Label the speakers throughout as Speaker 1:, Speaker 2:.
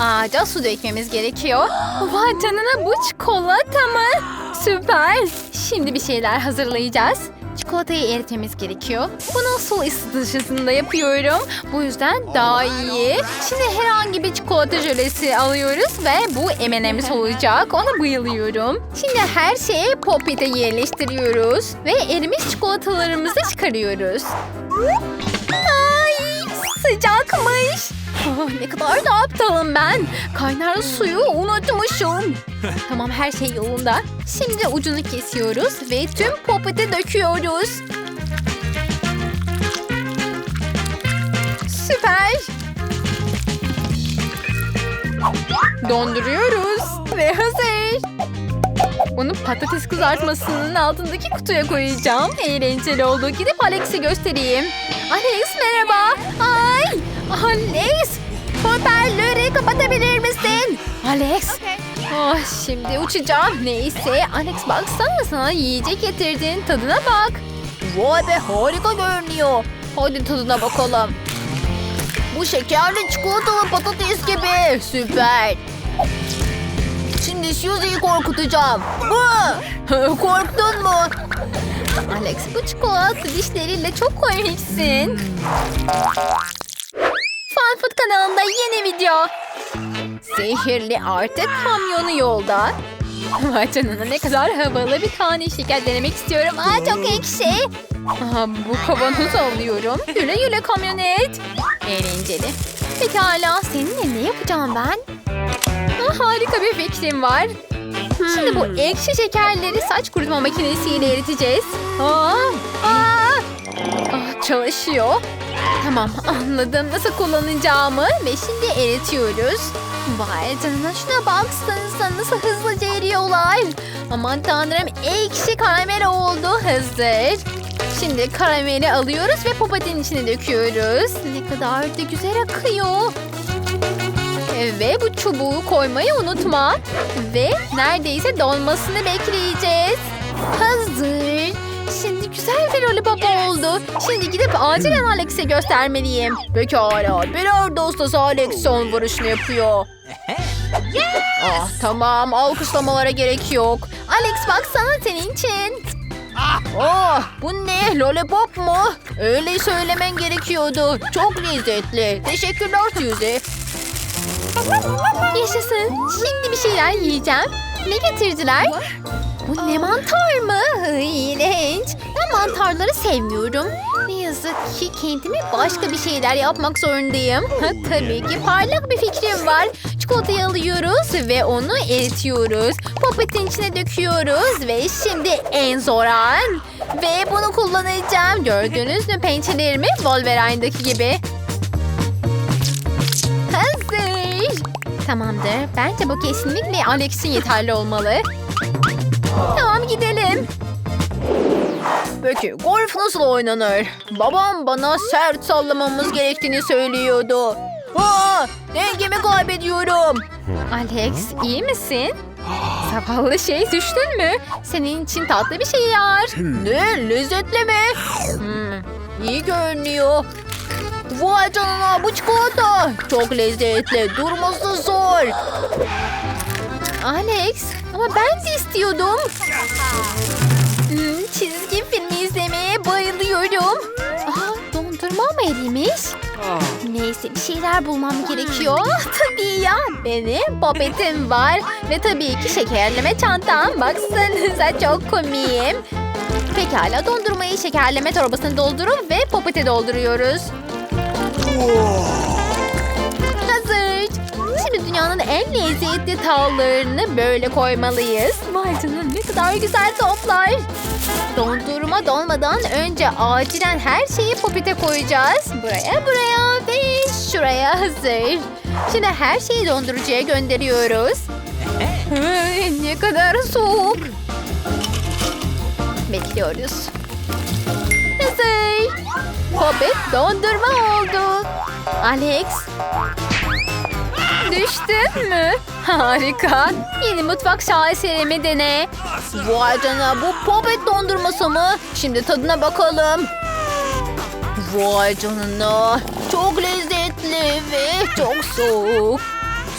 Speaker 1: Ağaca su dökmemiz gerekiyor. Vay canına bu çikolata mı? Süper. Şimdi bir şeyler hazırlayacağız. Çikolatayı eritmemiz gerekiyor. Bunu su ısıtıcısında yapıyorum. Bu yüzden daha iyi. Şimdi herhangi bir çikolata jölesi alıyoruz ve bu M&M's olacak. Ona bayılıyorum. Şimdi her şeyi popete yerleştiriyoruz. Ve erimiş çikolatalarımızı çıkarıyoruz. Ay sıcakmış. Ah, ne kadar da aptalım ben. Kaynar suyu unutmuşum. tamam her şey yolunda. Şimdi ucunu kesiyoruz ve tüm popete döküyoruz. Süper. Donduruyoruz ve hazır. Onu patates kızartmasının altındaki kutuya koyacağım. Eğlenceli oldu. Gidip Alex'e göstereyim. Alex merhaba. Ay Alex. Hoparlörü kapatabilir misin? Alex. Ah, şimdi uçacağım. Neyse Alex baksana sana yiyecek getirdin. Tadına bak. Vay be harika görünüyor. Hadi tadına bakalım. Bu şekerli çikolatalı patates gibi. Süper. Şimdi Susie'yi korkutacağım. Korktun mu? Alex bu çikolata dişleriyle çok komiksin. Food kanalında yeni video. Sihirli artık kamyonu yolda. Vay canına ne kadar havalı bir tane şeker denemek istiyorum. Aa çok ekşi. Aha, bu kavanozu alıyorum. Güle güle kamyonet. Eğlenceli. Pekala seninle ne yapacağım ben? Ah, harika bir fikrim var. Şimdi bu ekşi şekerleri saç kurutma makinesiyle eriteceğiz. Aa, aa. Ah, çalışıyor. Tamam anladım nasıl kullanacağımı ve şimdi eritiyoruz. Vay canına şuna baksanıza nasıl hızlıca eriyorlar. Aman tanrım ekşi karamel oldu hazır. Şimdi karameli alıyoruz ve popatin içine döküyoruz. Ne kadar da güzel akıyor. Ve bu çubuğu koymayı unutma. Ve neredeyse donmasını bekleyeceğiz. Hazır. Şimdi güzel bir lollipop oldu. Şimdi gidip acilen Alex'e göstermeliyim. Pekala. Birer dostası Alex son vuruşunu yapıyor. Ah tamam alkışlamalara gerek yok. Alex baksana senin için. Oh bu ne lollipop mu? Öyle söylemen gerekiyordu. Çok lezzetli. Teşekkürler Suzy. Yaşasın. Şimdi bir şeyler yiyeceğim. Ne getirdiler? Bu ne mantar mı? İğrenç. Ben mantarları sevmiyorum. Ne yazık ki kendime başka bir şeyler yapmak zorundayım. Ha, tabii ki parlak bir fikrim var. Çikolatayı alıyoruz ve onu eritiyoruz. Popetin içine döküyoruz ve şimdi en zor an. Ve bunu kullanacağım. Gördünüz mü pençelerimi? Wolverine'daki gibi. Tamamdır. Bence bu kesinlikle Alex'in yeterli olmalı. Tamam gidelim. Peki golf nasıl oynanır? Babam bana sert sallamamız gerektiğini söylüyordu. Aa, dengemi kaybediyorum. Alex iyi misin? Zavallı şey düştün mü? Senin için tatlı bir şey yar. Ne lezzetli mi? Hmm, iyi görünüyor. Vay canına bu çikolata. Çok lezzetli. Durması zor. Alex ama ben de istiyordum. Hmm, çizgi film izlemeye bayılıyorum. Aha, dondurma mı erimiş? Neyse bir şeyler bulmam gerekiyor. Tabii ya benim popetim var. Ve tabii ki şekerleme çantam. Baksanıza çok komiyim. Pekala dondurmayı şekerleme torbasına doldurun ve popete dolduruyoruz. Hazır. Şimdi dünyanın en lezzetli tavlarını böyle koymalıyız. Vay canına ne kadar güzel toplar. Dondurma donmadan önce acilen her şeyi popite koyacağız. Buraya buraya ve şuraya hazır. Şimdi her şeyi dondurucuya gönderiyoruz. Ne kadar soğuk. Bekliyoruz. Dondurma oldu. Alex. Düştün mü? Harika. Yeni mutfak şaheserimi dene. Vay canına bu popet dondurması mı? Şimdi tadına bakalım. Vay canına. Çok lezzetli ve çok soğuk.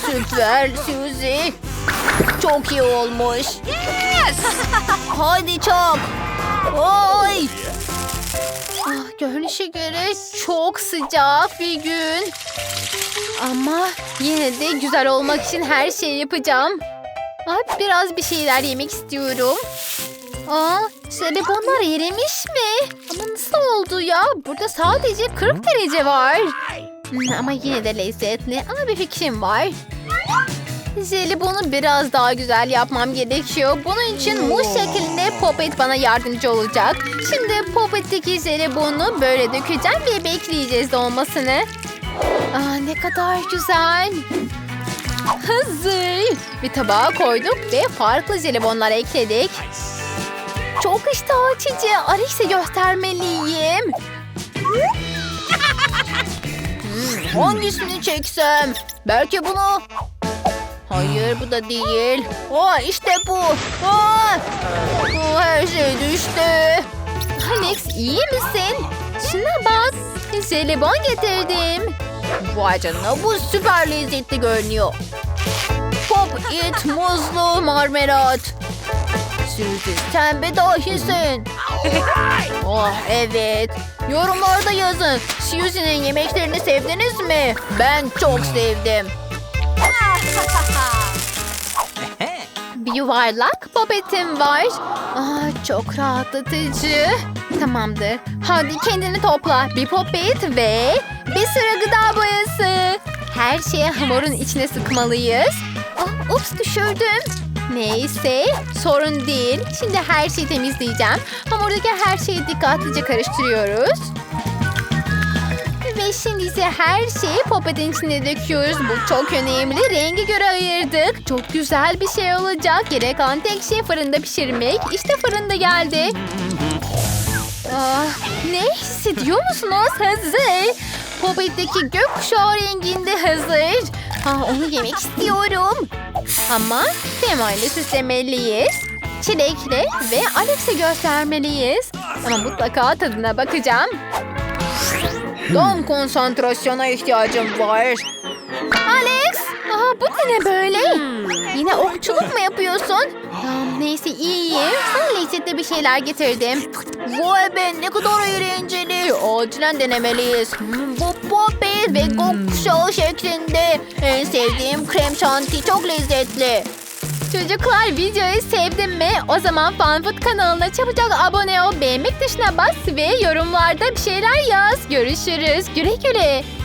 Speaker 1: Süper Suzy. Çok iyi olmuş. Hadi çak. Oy. Ah, görünüşe göre çok sıcak bir gün. Ama yine de güzel olmak için her şeyi yapacağım. Ah, biraz bir şeyler yemek istiyorum. Aa, jelibonlar erimiş mi? Ama nasıl oldu ya? Burada sadece 40 derece var. Hmm, ama yine de lezzetli. Ama bir fikrim var. Jelibonu biraz daha güzel yapmam gerekiyor. Bunun için muz şeklinde popet bana yardımcı olacak. Şimdi popetteki jelibonu böyle dökeceğim ve bekleyeceğiz dolmasını. Aa, ne kadar güzel. Hazır. Bir tabağa koyduk ve farklı jelibonlar ekledik. Çok iştah açıcı. Alex'e göstermeliyim. Hmm, hangisini çeksem? Belki bunu. Hayır bu da değil. Aa, işte bu. Aa, Aa, her şey düştü. Alex iyi misin? Şuna bak. Jelibon getirdim. Vay canına bu süper lezzetli görünüyor. Pop it muzlu marmelat. Suzy sen bir dahisin. oh evet. Yorumlarda yazın. Suzy'nin yemeklerini sevdiniz mi? Ben çok sevdim. Bir yuvarlak popetim var. Aa, çok rahatlatıcı. Tamamdır. Hadi kendini topla. Bir popet ve bir sıra gıda boyası. Her şeyi hamurun içine sıkmalıyız. Ah, ups düşürdüm. Neyse sorun değil. Şimdi her şeyi temizleyeceğim. Hamurdaki her şeyi dikkatlice karıştırıyoruz. Ve şimdi ise her şeyi popetin içine döküyoruz. Bu çok önemli. Rengi göre ayırdık. Çok güzel bir şey olacak. Gerek kalan tek şey fırında pişirmek. İşte fırında geldi. Ah, ne hissediyor musunuz? Hazır. Popetteki gökkuşağı renginde hazır. Ah, onu yemek istiyorum. Ama temayla süslemeliyiz. Çilekle ve Alex'e göstermeliyiz. Ama mutlaka tadına bakacağım. Tam konsantrasyona ihtiyacım var. Alex! Aha, bu da ne böyle? Yine okçuluk mu yapıyorsun? Tamam neyse iyiyim. Sana lezzetli bir şeyler getirdim. Vay be ne kadar eğlenceli. Acilen denemeliyiz. Hmm, bu popet ve gökkuşağı şeklinde. En sevdiğim krem şanti çok lezzetli. Çocuklar videoyu sevdin mi? O zaman Fanfood kanalına çabucak abone ol, beğenmek tuşuna bas ve yorumlarda bir şeyler yaz. Görüşürüz. Güle güle.